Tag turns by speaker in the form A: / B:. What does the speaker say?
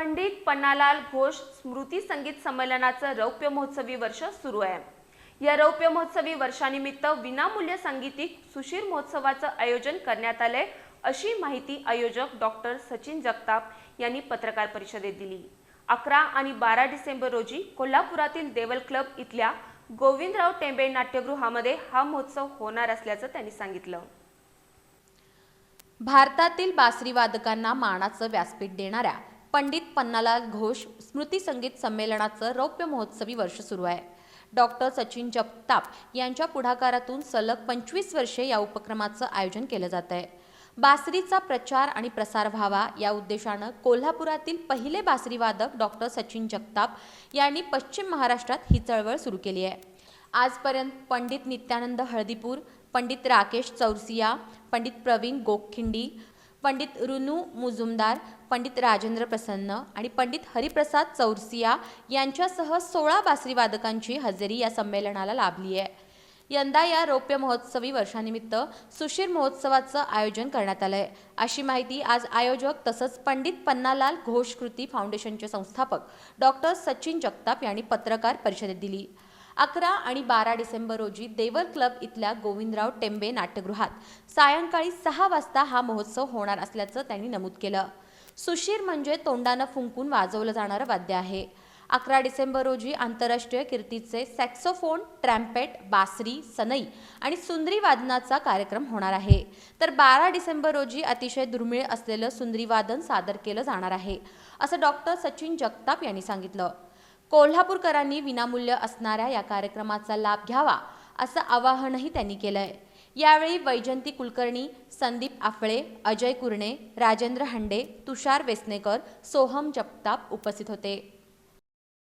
A: पंडित पन्नालाल घोष स्मृती संगीत संमेलनाचं रौप्य महोत्सवी वर्ष सुरू आहे. या रौप्य महोत्सवी वर्षानिमित्त विनामूल्य सांगीतिक सुशीर महोत्सवाचं आयोजन करण्यात आलंय अशी माहिती आयोजक डॉक्टर सचिन जगताप यांनी पत्रकार परिषदेत दिली. अकरा आणि बारा डिसेंबर रोजी कोल्हापुरातील देवल क्लब इथल्या गोविंदराव टेंबे नाट्यगृहामध्ये हा महोत्सव होणार असल्याचं त्यांनी सांगितलं.
B: भारतातील बासरी वादकांना मानाचं व्यासपीठ देणाऱ्या पंडित पन्नालाल घोष स्मृती संगीत संमेलनाचं रौप्य महोत्सवी वर्ष सुरू आहे. डॉक्टर सचिन जगताप यांच्या पुढाकारातून सलग पंचवीस वर्षे या उपक्रमाचं आयोजन केलं जात आहे. बासरीचा प्रचार आणि प्रसार व्हावा या उद्देशानं कोल्हापुरातील पहिले बासरीवादक डॉक्टर सचिन जगताप यांनी पश्चिम महाराष्ट्रात ही चळवळ सुरू केली आहे. आजपर्यंत पंडित नित्यानंद हळदीपूर पंडित राकेश चौरसिया पंडित प्रवीण गोखिंडी पंडित रुनू मुजुमदार पंडित राजेंद्र प्रसन्न आणि पंडित हरिप्रसाद चौरसिया यांच्यासह सोळा बासरी वादकांची हजेरी या संमेलनाला लाभली आहे. यंदा या रौप्य महोत्सवी वर्षानिमित्त सुशीर महोत्सवाचं आयोजन करण्यात आलंय. अशी माहिती आज आयोजक तसंच पंडित पन्नालाल घोष कृती फाउंडेशनचे संस्थापक डॉक्टर सचिन जगताप यांनी पत्रकार परिषदेत दिली. अकरा आणि बारा डिसेंबर रोजी देवर क्लब इथल्या गोविंदराव टेंबे नाट्यगृहात सायंकाळी सहा वाजता हा महोत्सव होणार असल्याचं त्यांनी नमूद केलं. सुशीर म्हणजे तोंडानं फुंकून वाजवलं जाणारं वाद्य आहे. अकरा डिसेंबर रोजी आंतरराष्ट्रीय कीर्तीचे सॅक्सोफोन ट्रॅम्पेट बासरी सनई आणि सुंदरी वादनाचा कार्यक्रम होणार आहे. तर बारा डिसेंबर रोजी अतिशय दुर्मिळ असलेलं सुंदरी वादन सादर केलं जाणार आहे असं डॉक्टर सचिन जगताप यांनी सांगितलं. कोल्हापूरकरांनी विनामूल्य असणाऱ्या या कार्यक्रमाचा लाभ घ्यावा असं आवाहनही त्यांनी केलंय. यावेळी वैजंती कुलकर्णी संदीप आफळे अजय कुरणे राजेंद्र हंडे तुषार वेसनेकर सोहम जगताप उपस्थित होते.